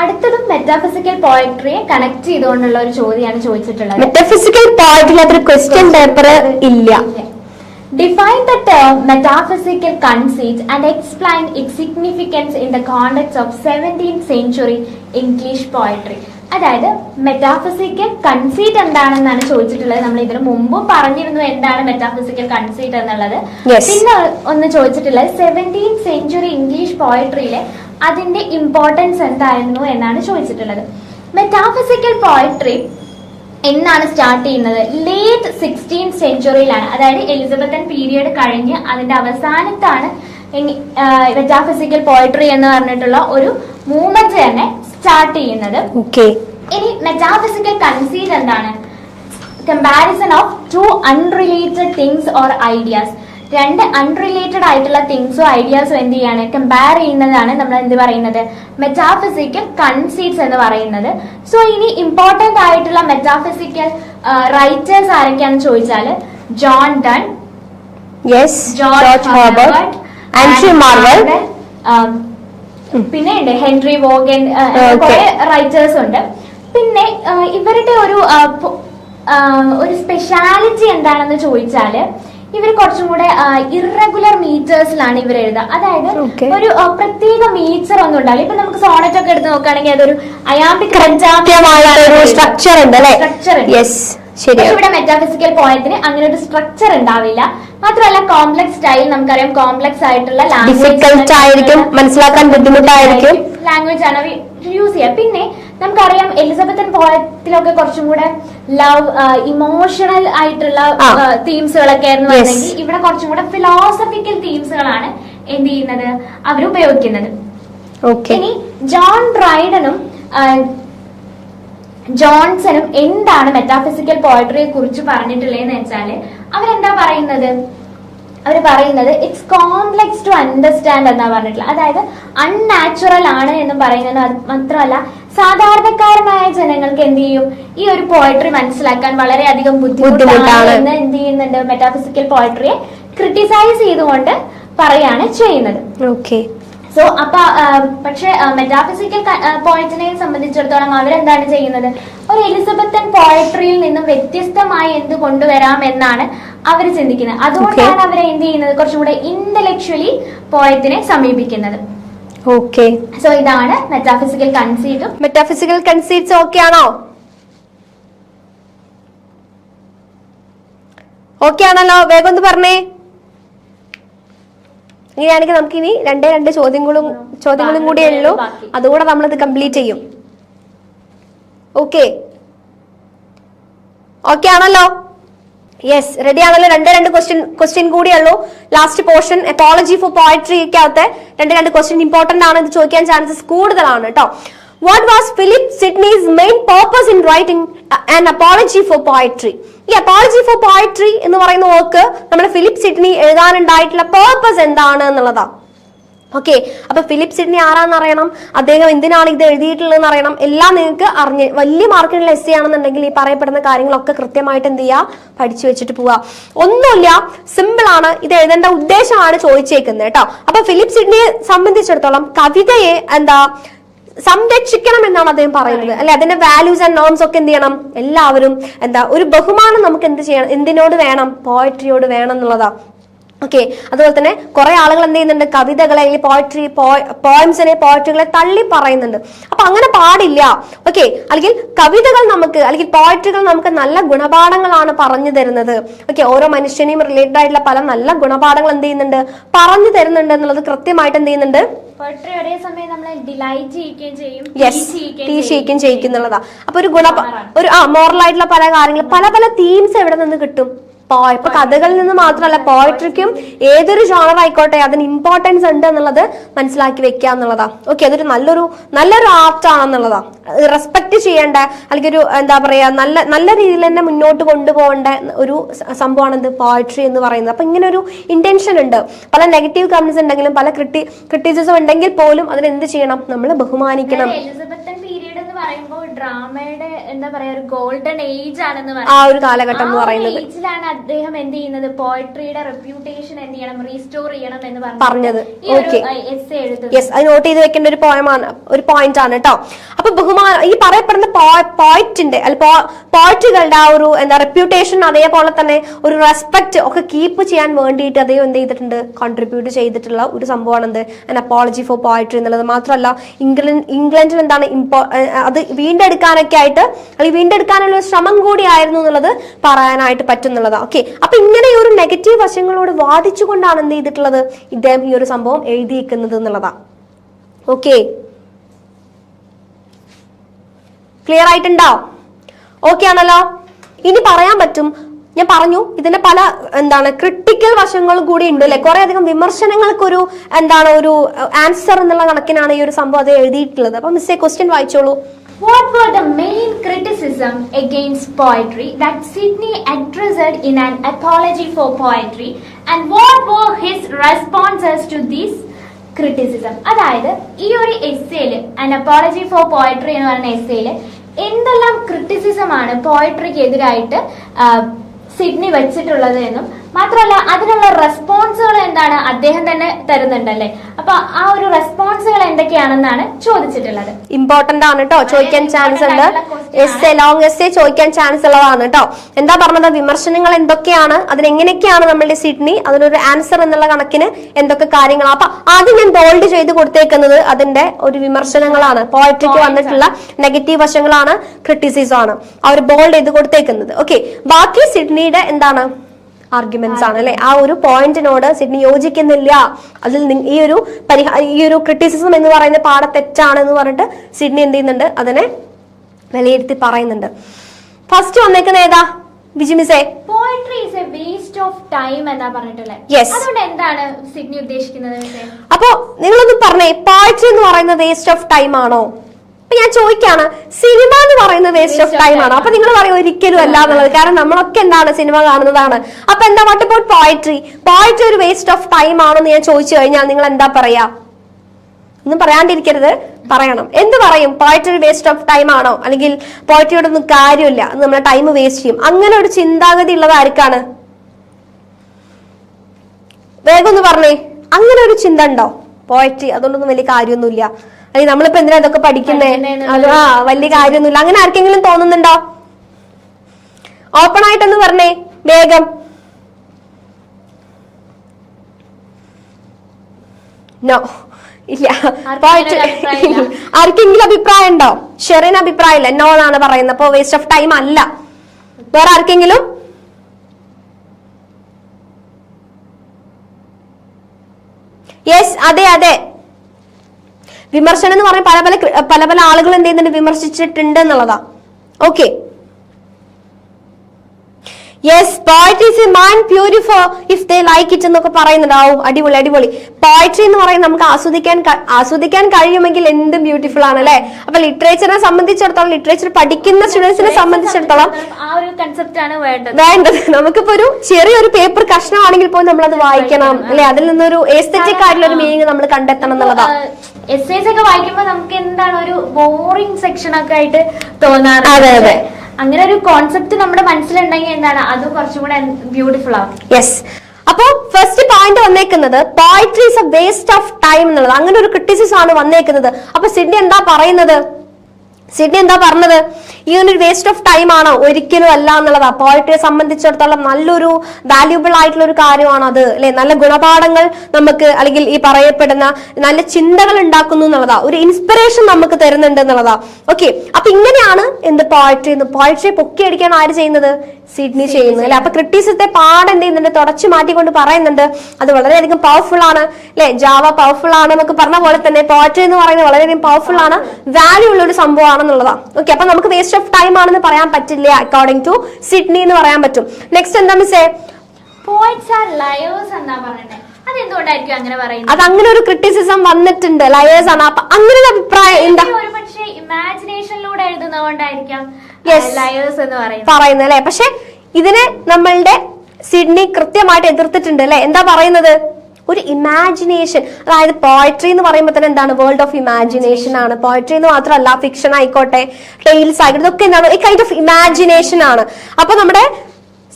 അടുത്തതും metaphysical പോയട്രിയെ connect ചെയ്തുകൊണ്ടുള്ള ഒരു ചോദ്യമാണ് ചോദിച്ചിട്ടുള്ളത്. മെറ്റാഫിസിക്കൽ പോയട്രി അത്ര ക്വസ്റ്റ്യൻ പേപ്പർ ഇല്ല. Define the term metaphysical conceit and explain it significance in the context of seventeen century English poetry അതായത് മെറ്റാഫിസിക്കൽ കൺസീറ്റ് എന്താണെന്നാണ് ചോദിച്ചിട്ടുള്ളത്. നമ്മൾ ഇതിനു മുമ്പും പറഞ്ഞിരുന്നു എന്താണ് മെറ്റാഫിസിക്കൽ കൺസീറ്റ് എന്നുള്ളത്. പിന്നെ ഒന്ന് ചോദിച്ചിട്ടുള്ളത് സെവന്റീൻ സെഞ്ചുറി ഇംഗ്ലീഷ് പോയട്രിയിലെ അതിന്റെ ഇമ്പോർട്ടൻസ് എന്തായിരുന്നു എന്നാണ് ചോദിച്ചിട്ടുള്ളത്. മെറ്റാഫിസിക്കൽ പോയട്രി എന്നാണ് സ്റ്റാർട്ട് ചെയ്യുന്നത്. ലേറ്റ് സിക്സ്റ്റീൻ സെഞ്ചുറിയിലാണ് അതായത് എലിസബത്തൻ പീരിയഡ് കഴിഞ്ഞ് അതിന്റെ അവസാനത്താണ് മെറ്റാഫിസിക്കൽ പോയട്രി എന്ന് പറഞ്ഞിട്ടുള്ള ഒരു മൂവ്മെന്റ് തന്നെ സ്റ്റാർട്ട് ചെയ്യുന്നത്. ഓക്കെ ഇനി മെറ്റാഫിസിക്കൽ കൺസീറ്റ് എന്താണ്? Comparison of two unrelated things or ideas രണ്ട് അൺറിലേറ്റഡ് ആയിട്ടുള്ള തിങ്സോ ഐഡിയാസോ എന്ത് ചെയ്യാണ് കമ്പയർ ചെയ്യുന്നതാണ് നമ്മൾ എന്ത് പറയുന്നത്? മെറ്റാഫിസിക്കൽ കൺസീറ്റ്സ് എന്ന് പറയുന്നത്. സോ ഇനി ഇമ്പോർട്ടന്റ് ആയിട്ടുള്ള മെറ്റാഫിസിക്കൽ റൈറ്റേഴ്സ് ആരൊക്കെയാണെന്ന് ചോദിച്ചാൽ John Donne yes George Andrew Marvell പിന്നെ ഉണ്ട് ഹെൻറി വോഗൻ. കുറെ റൈറ്റേഴ്സ് ഉണ്ട്. പിന്നെ ഇവരുടെ ഒരു ഒരു സ്പെഷ്യാലിറ്റി എന്താണെന്ന് ചോദിച്ചാൽ ഇവർ കുറച്ചും കൂടെ ഇറഗുലർ മീറ്റേഴ്സിലാണ് ഇവർ എഴുതുക. അതായത് ഒരു പ്രത്യേക മീറ്റർ ഒന്നും ഉണ്ടാവില്ല. ഇപ്പൊ നമുക്ക് സോണറ്റ് ഒക്കെ എടുത്ത് നോക്കുകയാണെങ്കിൽ അതൊരു അയാമ്പിക് സ്ട്രക്ചർ ഉണ്ട് ഉണ്ട്. ഇവിടെ മെറ്റാഫിസിക്കൽ പോയത്തിന് അങ്ങനെ ഒരു സ്ട്രക്ചർ ഉണ്ടാവില്ല. മാത്രമല്ല കോംപ്ലക്സ് സ്റ്റൈൽ നമുക്കറിയാം. കോംപ്ലക്സ് ആയിട്ടുള്ള ലാംഗ്വേജ് ആയിരിക്കും, മനസ്സിലാക്കാൻ ബുദ്ധിമുട്ടായിരിക്കും. ലാംഗ്വേജ് ആണ്. യൂസ് ചെയ്യുക പിന്നെ നമുക്കറിയാം എലിസബത്തൻ പോയത്തിലൊക്കെ കുറച്ചും കൂടെ ലവ് ഇമോഷണൽ ആയിട്ടുള്ള ആ. തീംസുകളൊക്കെ ആയിരുന്നു Yes. ഇവിടെ കുറച്ചും കൂടെ ഫിലോസഫിക്കൽ തീംസുകളാണ് എന്ത് ചെയ്യുന്നത് അവർ ഉപയോഗിക്കുന്നത്. ഇനി ജോൺ ബ്രൈഡനും ജോൺസനും ജോൺസണും എന്താണ് മെറ്റാഫിസിക്കൽ പോയട്രിയെ കുറിച്ച് പറഞ്ഞിട്ടുള്ളതെന്ന് വെച്ചാൽ അവരെന്താ പറയുന്നത്? അവർ പറയുന്നത് ഇറ്റ്സ് കോംപ്ലെക്സ് ടു അണ്ടർസ്റ്റാൻഡ് എന്നാ പറഞ്ഞിട്ടുള്ളത്. അതായത് അൺനാച്ചുറൽ ആണ് എന്ന് പറയുന്നത്. മാത്രമല്ല സാധാരണക്കാരനായ ജനങ്ങൾക്ക് എന്ത് ചെയ്യും? ഈ ഒരു പോയട്രി മനസ്സിലാക്കാൻ വളരെയധികം ബുദ്ധിമുട്ടാണ്. എന്ന് എന്ത് ചെയ്യുന്നുണ്ട്? മെറ്റാഫിസിക്കൽ പോയട്രിയെ ക്രിട്ടിസൈസ് ചെയ്തുകൊണ്ട് പറയാണ് ചെയ്യുന്നത്. ഓക്കെ സോ അപ്പൊ പക്ഷെ മെറ്റാഫിസിക്കൽ പോയിറ്റിനെ സംബന്ധിച്ചിടത്തോളം അവരെന്താണ് ചെയ്യുന്നത്? ഒരു എലിസബത്തൻ പോയട്രിയിൽ നിന്നും വ്യത്യസ്തമായി എന്ത് കൊണ്ടുവരാം എന്നാണ് അവർ ചിന്തിക്കുന്നത്. അതുകൊണ്ടാണ് അവരെ എന്ത് ചെയ്യുന്നത്? കുറച്ചുകൂടെ ഇന്റലക്ച്വലി പോയത്തിനെ സമീപിക്കുന്നത്. ഓക്കെ സോ ഇതാണ് മെറ്റാഫിസിക്കൽ കൺസീറ്റും മെറ്റാഫിസിക്കൽ കൺസീറ്റ്സ് ഓക്കെ ആണോ? ഓക്കെ ആണല്ലോ. വേഗം ഒന്ന് പറഞ്ഞേ. ഇങ്ങനെയാണെങ്കിൽ നമുക്ക് ഇനി രണ്ടേ രണ്ട് ചോദ്യങ്ങളും ചോദ്യങ്ങളും കൂടിയേ ഉള്ളൂ. അതുകൂടെ നമ്മളിത് കംപ്ലീറ്റ് ചെയ്യും. ഓക്കെ ഓക്കെ ആണല്ലോ. യെസ് റെഡി ആണല്ലോ. രണ്ട് രണ്ട് ക്വസ്റ്റ്യൻ ക്വസ്റ്റ്യൻ കൂടിയുള്ളൂ ലാസ്റ്റ് പോർഷൻ എക്കോളജി ഫോർ പോയട്രിക്കകത്ത് രണ്ട് രണ്ട് ക്വസ്റ്റ്യൻ ഇമ്പോർട്ടന്റ് ആണ് ഇത് ചോദിക്കാൻ ചാൻസസ് കൂടുതലാണ് കേട്ടോ what was Philip Sidney's main purpose in writing and apology for poetry ഈ അപ്പോളജി ഫോർ പോയട്രി എന്ന് പറയുന്ന വർക്ക് നമ്മുടെ ഫിലിപ്പ് സിഡ്നി എഴുതാനുണ്ടായിട്ടുള്ള പർപ്പസ് എന്താണ് എന്നുള്ളതാ. ഓക്കെ അപ്പൊ ഫിലിപ്പ് സിഡ്നി ആരാന്ന് അറിയണം? അദ്ദേഹം എന്തിനാണ് ഇത് എഴുതിയിട്ടുള്ളതെന്ന് അറിയണം? എല്ലാം നിങ്ങൾക്ക് അറിഞ്ഞ് വലിയ മാർക്കിനുള്ള എസ് ആണെന്നുണ്ടെങ്കിൽ ഈ പറയപ്പെടുന്ന കാര്യങ്ങളൊക്കെ കൃത്യമായിട്ട് എന്ത് ചെയ്യുക? പഠിച്ചു വെച്ചിട്ട് പോവുക. ഒന്നുമില്ല സിമ്പിൾ ആണ്. ഇത് എഴുതേണ്ട ഉദ്ദേശമാണ് ചോദിച്ചേക്കുന്നത് കേട്ടോ. അപ്പൊ ഫിലിപ്പ് സിഡ്നിയെ സംബന്ധിച്ചിടത്തോളം കവിതയെ എന്താ സംരക്ഷിക്കണം എന്നാണ് അദ്ദേഹം പറയുന്നത്. അല്ലെ? അതിന്റെ വാല്യൂസ് ആൻഡ് നോംസ് ഒക്കെ എന്ത് ചെയ്യണം? എല്ലാവരും എന്താ ഒരു ബഹുമാനം നമുക്ക് എന്ത് ചെയ്യണം? എന്തിനോട് വേണം? പോയട്രിയോട് വേണം എന്നുള്ളതാ. ഓക്കെ അതുപോലെ തന്നെ കുറെ ആളുകൾ എന്ത് ചെയ്യുന്നുണ്ട്? കവിതകളെ അല്ലെങ്കിൽ പോയട്രി പോയിംസിനെ പോയട്രികളെ തള്ളി പറയുന്നുണ്ട്. അപ്പൊ അങ്ങനെ പാടില്ല. ഓക്കെ അല്ലെങ്കിൽ കവിതകൾ നമുക്ക് അല്ലെങ്കിൽ പോയട്രികൾ നമുക്ക് നല്ല ഗുണപാഠങ്ങളാണ് പറഞ്ഞു തരുന്നത്. ഓക്കെ ഓരോ മനുഷ്യനെയും റിലേറ്റഡ് ആയിട്ടുള്ള പല നല്ല ഗുണപാഠങ്ങൾ എന്ത് ചെയ്യുന്നുണ്ട്? പറഞ്ഞു തരുന്നുണ്ട് എന്നുള്ളത് കൃത്യമായിട്ട് എന്ത് ചെയ്യുന്നുണ്ട്? പോയട്രി ഒരേ സമയം നമ്മളെ ഡിലൈറ്റ് ചെയ്യിക്കുകയും ചെയ്യും യെസ് teach ചെയ്യിക്കുകയും ടീ ചെയ്യും. ഷെയ്ക്കും ചെയ്യിക്കുന്നുള്ളതാ അപ്പൊ ഒരു ഗുണ ഒരു ആ മോറൽ ആയിട്ടുള്ള പല കാര്യങ്ങൾ പല പല തീംസ് എവിടെ നിന്ന് കിട്ടും? ഇപ്പൊ കഥകളിൽ നിന്ന് മാത്രമല്ല പോയട്രിക്കും ഏതൊരു ജോണർ ആയിക്കോട്ടെ അതിന് ഇമ്പോർട്ടൻസ് ഉണ്ട് എന്നുള്ളത് മനസ്സിലാക്കി വെക്കുക എന്നുള്ളതാ. ഓക്കെ അതൊരു നല്ലൊരു നല്ലൊരു ആർട്ട് ആണെന്നുള്ളതാ. റെസ്പെക്ട് ചെയ്യേണ്ട അല്ലെങ്കിൽ ഒരു എന്താ പറയാ നല്ല നല്ല രീതിയിൽ തന്നെ മുന്നോട്ട് കൊണ്ടുപോകേണ്ട ഒരു സംഭവമാണ് എന്ത് പോയട്രി എന്ന് പറയുന്നത്. അപ്പൊ ഇങ്ങനെ ഒരു ഇന്റൻഷൻ ഉണ്ട്. പല നെഗറ്റീവ് കമന്റ്സ് ഉണ്ടെങ്കിലും പല ക്രിട്ടി ക്രിറ്റിസിസം ഉണ്ടെങ്കിൽ പോലും അതിനെന്ത് ചെയ്യണം? നമ്മൾ ബഹുമാനിക്കണം അതായത് എലിസബത്തൻ പീരീഡ് എന്ന് പറയുമ്പോൾ ഡ്രാമയുടെ എന്താ പറയാ ഒരു ഗോൾഡൻ ഏജ് ആണെന്ന് ആ ഒരു കാലഘട്ടം എന്ന് പറയുന്നത്. ഏജിലാണ് അദ്ദേഹം എന്ത് ചെയ്യുന്നത്? പോയട്രിയുടെ റെപ്യൂട്ടേഷൻ എന്ത് ചെയ്യണം? റീസ്റ്റോർ ചെയ്യണം എന്ന് പറഞ്ഞത്. എഴുതുന്നത്. യെസ് അത് നോട്ട് ചെയ്ത് വെക്കേണ്ട ഒരു പോയമാണ് ഒരു പോയിന്റ് ആണ് കേട്ടോ അപ്പൊ ബഹുമാനം ഈ പറയപ്പെടുന്ന പോയിന്റിന്റെ അല്ല പോയിന്റുകളുടെ ആ ഒരു എന്താ റെപ്യൂട്ടേഷൻ അതേപോലെ തന്നെ ഒരു റെസ്പെക്ട് ഒക്കെ കീപ്പ് ചെയ്യാൻ വേണ്ടിയിട്ട് അദ്ദേഹം എന്ത് ചെയ്തിട്ടുണ്ട്? കോൺട്രിബ്യൂട്ട് ചെയ്തിട്ടുള്ള ഒരു സംഭവമാണ് എന്ത് അപ്പോളജി ഫോർ പോയിട്രി എന്നുള്ളത് മാത്രമല്ല ഇംഗ്ലണ്ട് ഇംഗ്ലണ്ടിൽ എന്താണ് ഇമ്പോ അത് വീണ്ടെടുക്കാനൊക്കെ ആയിട്ട് അല്ലെങ്കിൽ വീണ്ടെടുക്കാനുള്ള ഒരു ശ്രമം കൂടിയായിരുന്നു എന്നുള്ളത് പറയാനായിട്ട് പറ്റുന്നുള്ളതാണ് ഓക്കെ അപ്പൊ ഇങ്ങനെ ഒരു നെഗറ്റീവ് വശങ്ങളോട് വാദിച്ചുകൊണ്ടാണ് എന്ത് ചെയ്തിട്ടുള്ളത് ഇദ്ദേഹം ഈ ഒരു സംഭവം എഴുതിയിരിക്കുന്നത് എന്നുള്ളതാ. ഓക്കെ ക്ലിയർ ആയിട്ടുണ്ടോ? ഓക്കെ ആണല്ലോ. ഇനി പറയാൻ പറ്റും. ഞാൻ പറഞ്ഞു ഇതിന്റെ പല എന്താണ് ക്രിട്ടിക്കൽ വശങ്ങൾ കൂടി ഉണ്ട് അല്ലെ? കുറെ അധികം വിമർശനങ്ങൾക്കൊരു എന്താണ് ഒരു ആൻസർ എന്നുള്ള കണക്കിനാണ് ഈ ഒരു സംഭവം അത് എഴുതിയിട്ടുള്ളത്. അപ്പൊ മിസ്സേ ക്വസ്റ്റ്യൻ വായിച്ചോളൂ. What were the main criticism against poetry that Sidney addressed in an apology for poetry and what were his responses to this criticism? അതായത് ഈ ഒരു എസ്സേൽ an apology for poetry എന്ന് പറയുന്ന എസ്സേൽ എന്തെല്ലാം ക്രിറ്റിസിസം ആണ് പോയട്രിക്ക് എതിരായിട്ട് സിഡ്നി വെച്ചിട്ടുള്ളത് എന്നും മാത്രമല്ല അതിനുള്ള റെസ്പോൺസുകൾ എന്താണ് അദ്ദേഹം തന്നെ തരുന്നുണ്ടല്ലേ? അപ്പൊ ആ ഒരു റെസ്പോൺസുകൾ എന്തൊക്കെയാണെന്നാണ് ചോദിച്ചിട്ടുള്ളത്. ഇമ്പോർട്ടന്റ് ആണ് കേട്ടോ ചോദിക്കാൻ ചാൻസ് ഉണ്ട്. S A long S A ചോദിക്കാൻ ചാൻസ് ഉള്ളതാണ് കേട്ടോ എന്താ പറഞ്ഞത്? വിമർശനങ്ങൾ എന്തൊക്കെയാണ്? അതിനെങ്ങനെയൊക്കെയാണ് നമ്മളുടെ സിഡ്നി? അതിനൊരു ആൻസർ എന്നുള്ള കണക്കിന് എന്തൊക്കെ കാര്യങ്ങളാണ് അപ്പൊ ആദ്യം ഞാൻ ബോൾഡ് ചെയ്ത് കൊടുത്തേക്കുന്നത് അതിന്റെ ഒരു വിമർശനങ്ങളാണ്. പോയട്രിക്ക് വന്നിട്ടുള്ള നെഗറ്റീവ് വശങ്ങളാണ് ക്രിറ്റിസിസം ആണ്. അവർ ബോൾഡ് ചെയ്ത് കൊടുത്തേക്കുന്നത്. ഓക്കെ ബാക്കി സിഡ്നിയുടെ എന്താണ്? ആർഗ്യുമെന്റ്സ് ആണ് അല്ലെ ആ ഒരു പോയിന്റിനോട് സിഡ്നി യോജിക്കുന്നില്ല. അതിൽ ഈ ഒരു പരിഹാ ഈ ഒരു ക്രിറ്റിസിസം എന്ന് പറയുന്ന പാഠ തെറ്റാണ് എന്ന് പറഞ്ഞിട്ട് സിഡ്നി എന്ത് ചെയ്യുന്നുണ്ട്? അതിനെ വിലയിരുത്തി പറയുന്നുണ്ട്. ഫസ്റ്റ് വന്നേക്കുന്ന ഏതാ? ബിജിമിസേ poetry is a waste of time എന്നാ പറഞ്ഞിട്ടുള്ളത് അതുകൊണ്ട് എന്താണ് സിഡ്നി ഉദ്ദേശിക്കുന്നത് അപ്പോ നിങ്ങളൊന്ന് പറഞ്ഞേ പോയട്രി എന്ന് പറയുന്നത് വേസ്റ്റ് ഓഫ് ടൈം ആണോ? ഞാൻ ചോദിക്കാണ് സിനിമ എന്ന് പറയുന്നത് വേസ്റ്റ് ഓഫ് ടൈം ആണ്. അപ്പൊ നിങ്ങൾ പറയും ഒരിക്കലും അല്ല എന്നുള്ളത്. കാരണം നമ്മളൊക്കെ എന്താണ് സിനിമ കാണുന്നതാണ്. അപ്പൊ എന്താ വാട്ട് അബൌട്ട് പോയട്രി പോയട്രി ഒരു വേസ്റ്റ് ഓഫ് ടൈം ആണെന്ന് ഞാൻ ചോദിച്ചു കഴിഞ്ഞാൽ നിങ്ങൾ എന്താ പറയാ? ഒന്നും പറയാണ്ടിരിക്കരുത്. പറയണം. എന്ത് പറയും? പോയട്രി വേസ്റ്റ് ഓഫ് ടൈം ആണോ? അല്ലെങ്കിൽ പോയട്രിയോട് ഒന്നും കാര്യമില്ല. നമ്മളെ ടൈം വേസ്റ്റ് ചെയ്യും. അങ്ങനെ ഒരു ചിന്താഗതി ഉള്ളത് ആർക്കാണ്? വേഗം ഒന്ന് പറഞ്ഞേ. അങ്ങനെ ഒരു ചിന്ത ഉണ്ടോ? പോയട്രി അതുകൊണ്ടൊന്നും വലിയ കാര്യമൊന്നുമില്ല. അല്ലെങ്കിൽ നമ്മളിപ്പോ എന്തിനാ ഇതൊക്കെ പഠിക്കുന്നേ? അത് ആ വലിയ കാര്യമൊന്നുമില്ല. അങ്ങനെ ആർക്കെങ്കിലും തോന്നുന്നുണ്ടോ? ഓപ്പൺ ആയിട്ടൊന്ന് പറഞ്ഞേ വേഗം. നോ ഇല്ല. ആർക്കെങ്കിലും അഭിപ്രായം ഉണ്ടോ? ഷെറിന് അഭിപ്രായമില്ല. നോ എന്നാണ് പറയുന്നത്. അപ്പൊ വേസ്റ്റ് ഓഫ് ടൈം അല്ല. വേറെ ആർക്കെങ്കിലും? യെസ് അതെ അതെ. വിമർശനം എന്ന് പറഞ്ഞ പല പല പല പല ആളുകൾ എന്ത് ചെയ്യുന്നുണ്ട്? വിമർശിച്ചിട്ടുണ്ട് എന്നുള്ളതാ okay yes poetry is a man purifier if they like it എന്നൊക്കെ പറയുന്നുണ്ടാവും അടിപൊളി അടിപൊളി. പോയട്രി എന്ന് പറയുന്നത് നമുക്ക് ആസ്വദിക്കാൻ ആസ്വദിക്കാൻ കഴിയുമെങ്കിൽ എന്തും ബ്യൂട്ടിഫുൾ ആണ് അല്ലെ? അപ്പൊ ലിറ്ററേച്ചറിനെ സംബന്ധിച്ചിടത്തോളം ലിറ്ററേച്ചർ പഠിക്കുന്ന സ്റ്റുഡൻസിനെ സംബന്ധിച്ചിടത്തോളം വേണ്ടത്. നമുക്കിപ്പോ ഒരു ചെറിയൊരു പേപ്പർ കഷ്ണമാണെങ്കിൽ പോലും നമ്മൾ അത് വായിക്കണം അല്ലെ? അതിൽ നിന്നൊരു എസ്തറ്റിക് ആയിട്ടുള്ള ഒരു മീനിങ് നമ്മൾ കണ്ടെത്തണം എന്നുള്ളതാ എസ്സേസ് ഒക്കെ വായിക്കുമ്പോ നമുക്ക് എന്താണ് ഒരു ബോറിംഗ് സെക്ഷൻ ഒക്കെ ആയിട്ട് അതെ, തോന്നാറുണ്ട്. അതെ. പക്ഷേ അങ്ങനെ ഒരു കോൺസെപ്റ്റ് നമ്മുടെ മനസ്സിലുണ്ടെങ്കിൽ എന്താണ്? അത് കുറച്ചും കൂടെ ബ്യൂട്ടിഫുൾ ആവും. യെസ് അപ്പോ ഫസ്റ്റ് പോയിന്റ് വന്നേക്കുന്നത് poetry is a waste of time എന്നുള്ളത്. അങ്ങനെ ഒരു ക്രിറ്റിസിസം ആണ് വന്നേക്കുന്നത്. അപ്പൊ സിഡ്നി എന്താ പറയുന്നത്? സിഡ്നി എന്താ പറഞ്ഞത്? ഈ ഒരു വേസ്റ്റ് ഓഫ് ടൈം ആണ് ഒരിക്കലും അല്ല എന്നുള്ളത്. പോയട്രിയെ സംബന്ധിച്ചിടത്തോളം നല്ലൊരു വാല്യൂബിൾ ആയിട്ടുള്ള ഒരു കാര്യമാണ് അത് അല്ലെ? നല്ല ഗുണപാഠങ്ങൾ നമുക്ക് അല്ലെങ്കിൽ ഈ പറയപ്പെടുന്ന നല്ല ചിന്തകൾ ഉണ്ടാക്കുന്നു എന്നുള്ളതാ. ഒരു ഇൻസ്പിറേഷൻ നമുക്ക് തരുന്നുണ്ട് എന്നുള്ളതാ. ഓക്കെ അപ്പൊ ഇങ്ങനെയാണ് എന്ത് പോയട്രിയെ പോയട്രിയെ പൊക്കി അടിക്കാൻ ആര് ചെയ്യുന്നത്? സിഡ്നി ചെയ്യുന്നത് അല്ലെ? അപ്പൊ ക്രിട്ടിസത്തെ പാട് എന്ത് ചെയ്യുന്നുണ്ട്? തുടച്ചു മാറ്റിക്കൊണ്ട് പറയുന്നുണ്ട്. അത് വളരെയധികം പവർഫുൾ ആണ്. അല്ലെ? ജാവ പവർഫുൾ ആണ് എന്നൊക്കെ പറഞ്ഞ പോലെ തന്നെ പോയട്രി എന്ന് പറയുന്നത് വളരെയധികം പവർഫുൾ ആണ്. വാല്യൂ ഉള്ള ഒരു സംഭവം സംഭവമാണെന്നുള്ളതാണ് ഓക്കെ അപ്പൊ നമുക്ക് വേസ്റ്റ് ഓഫ് ടൈം ആണെന്ന് പറയാൻ പറ്റില്ല അക്കോർഡിംഗ് ടു സിഡ്നി എന്ന് പറയാൻ പറ്റും. നെക്സ്റ്റ് എന്താ മിസ്സേ പോയിറ്റ്സ് ആർ ലയേഴ്സ് എന്നാ പറയുന്നത് അതെന്തുകൊണ്ടായിരിക്കും അങ്ങനെ പറയുന്നത്? അത് അങ്ങനെ ഒരു ക്രിറ്റിസിസം വന്നിട്ടുണ്ട്. ലയേഴ്സ് ആണ്. അപ്പൊ അങ്ങനെ ഒരു അഭിപ്രായം എന്താ? ഇമാജിനേഷനിലൂടെ എഴുതുന്നതുകൊണ്ടായിരിക്കാം. ലയേഴ്സ് എന്ന് പറയുന്നത്. പറയുന്നത് അല്ലെ? പക്ഷെ ഇതിനെ നമ്മളുടെ സിഡ്നി കൃത്യമായിട്ട് എതിർത്തിട്ടുണ്ട് അല്ലെ? എന്താ പറയുന്നത്? ഒരു ഇമാജിനേഷൻ അതായത് പോയട്രി എന്ന് പറയുമ്പോൾ തന്നെ എന്താണ്? വേൾഡ് ഓഫ് ഇമാജിനേഷൻ ആണ്. പോയട്രി എന്ന് മാത്രമല്ല ഫിക്ഷൻ ആയിക്കോട്ടെ ടെയിൽസ് ആയിക്കോട്ടെ ഇതൊക്കെ എന്താണ്? ഈ കൈൻഡ് ഓഫ് ഇമാജിനേഷൻ ആണ്. അപ്പൊ നമ്മുടെ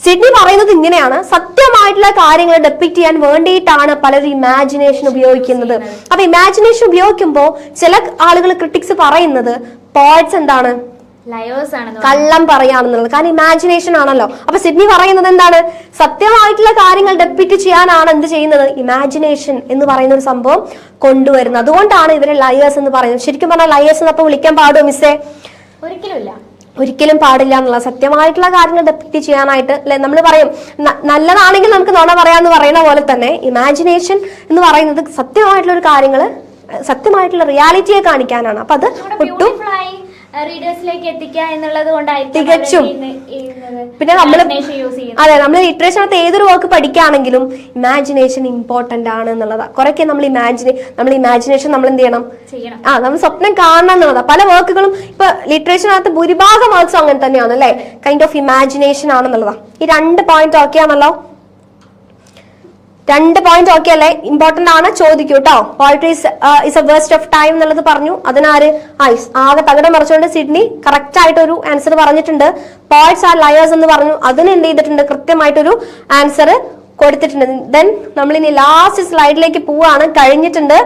സിഡ്നി പറയുന്നത് ഇങ്ങനെയാണ്. സത്യമായിട്ടുള്ള കാര്യങ്ങൾ ഡെപ്പിക്ട് ചെയ്യാൻ വേണ്ടിയിട്ടാണ് പലരും ഇമാജിനേഷൻ ഉപയോഗിക്കുന്നത്. അപ്പൊ ഇമാജിനേഷൻ ഉപയോഗിക്കുമ്പോൾ ചില ആളുകൾ ക്രിട്ടിക്സ് പറയുന്നത് പോയറ്റ്സ് എന്താണ്? കള്ളം പറയാണെന്നുള്ളത്. കാരണം ഇമാജിനേഷൻ ആണല്ലോ. അപ്പൊ സിഡ്നി പറയുന്നത് എന്താണ്? സത്യമായിട്ടുള്ള കാര്യങ്ങൾ ഡെപ്പിറ്റ് ചെയ്യാനാണ് എന്ത് ചെയ്യുന്നത്? ഇമാജിനേഷൻ എന്ന് പറയുന്ന ഒരു സംഭവം കൊണ്ടുവരുന്നത്. അതുകൊണ്ടാണ് ഇവരെ ലയേഴ്സ് എന്ന് പറയുന്നത്. ശരിക്കും പറഞ്ഞാൽ ലയേഴ്സ് എന്ന് അപ്പൊ വിളിക്കാൻ പാടുമോ മിസ്സേ ഒരിക്കലുമില്ല ഒരിക്കലും പാടില്ല എന്നുള്ള സത്യമായിട്ടുള്ള കാര്യങ്ങൾ ഡെപ്പിക്റ്റ് ചെയ്യാനായിട്ട് അല്ലെ? നമ്മൾ പറയും നല്ലതാണെങ്കിൽ നമുക്ക് നുണ പറയാന്ന് പറയുന്ന പോലെ തന്നെ ഇമാജിനേഷൻ എന്ന് പറയുന്നത് സത്യമായിട്ടുള്ള ഒരു കാര്യങ്ങൾ സത്യമായിട്ടുള്ള റിയാലിറ്റിയെ കാണിക്കാനാണ്. അപ്പൊ അത് ഒട്ടും റീഡേഴ്സിലേക്ക് എത്തിക്കുക എന്നുള്ളത് കൊണ്ടായിരിക്കും തികച്ചും. പിന്നെ നമ്മൾ അതെ നമ്മൾ ലിറ്ററേച്ചറിനകത്ത് ഏതൊരു വർക്ക് പഠിക്കുകയാണെങ്കിലും ഇമാജിനേഷൻ ഇമ്പോർട്ടന്റ് ആണ് എന്നുള്ളതാ. കുറെയൊക്കെ നമ്മൾ ഇമാജിനെ നമ്മൾ ഇമാജിനേഷൻ നമ്മൾ എന്ത് ചെയ്യണം? ആ നമ്മൾ സ്വപ്നം കാണണം എന്നുള്ളതാ. പല വർക്കുകളും ഇപ്പൊ ലിറ്ററേച്ചറിനകത്ത് ഭൂരിഭാഗം വർക്ക്സും അങ്ങനെ തന്നെയാണ് അല്ലെ കൈൻഡ് ഓഫ് ഇമാജിനേഷൻ ആണെന്നുള്ളതാ. ഈ രണ്ട് പോയിന്റ് ഓക്കെ ആണല്ലോ? രണ്ട് പോയിന്റ് ഓക്കെ അല്ലേ ഇമ്പോർട്ടന്റ് ആണ്. ചോദിക്കൂ കേട്ടോ poetry is a waste of time എന്നുള്ളത് പറഞ്ഞു. അതിനാര്? ഐസ്. ആകെ തകിടം മറിച്ചുകൊണ്ട് സിഡ്നി കറക്റ്റ് ആയിട്ട് ഒരു ആൻസർ പറഞ്ഞിട്ടുണ്ട്. പോയിറ്റ്സ് ആർ ലയേഴ്സ് എന്ന് പറഞ്ഞു. അതിന് എന്ത് ചെയ്തിട്ടുണ്ട്? കൃത്യമായിട്ടൊരു ആൻസർ കൊടുത്തിട്ടുണ്ട്. ദെൻ നമ്മളിനി ലാസ്റ്റ് സ്ലൈഡിലേക്ക് പോവാണ്. കഴിഞ്ഞിട്ടുണ്ട്.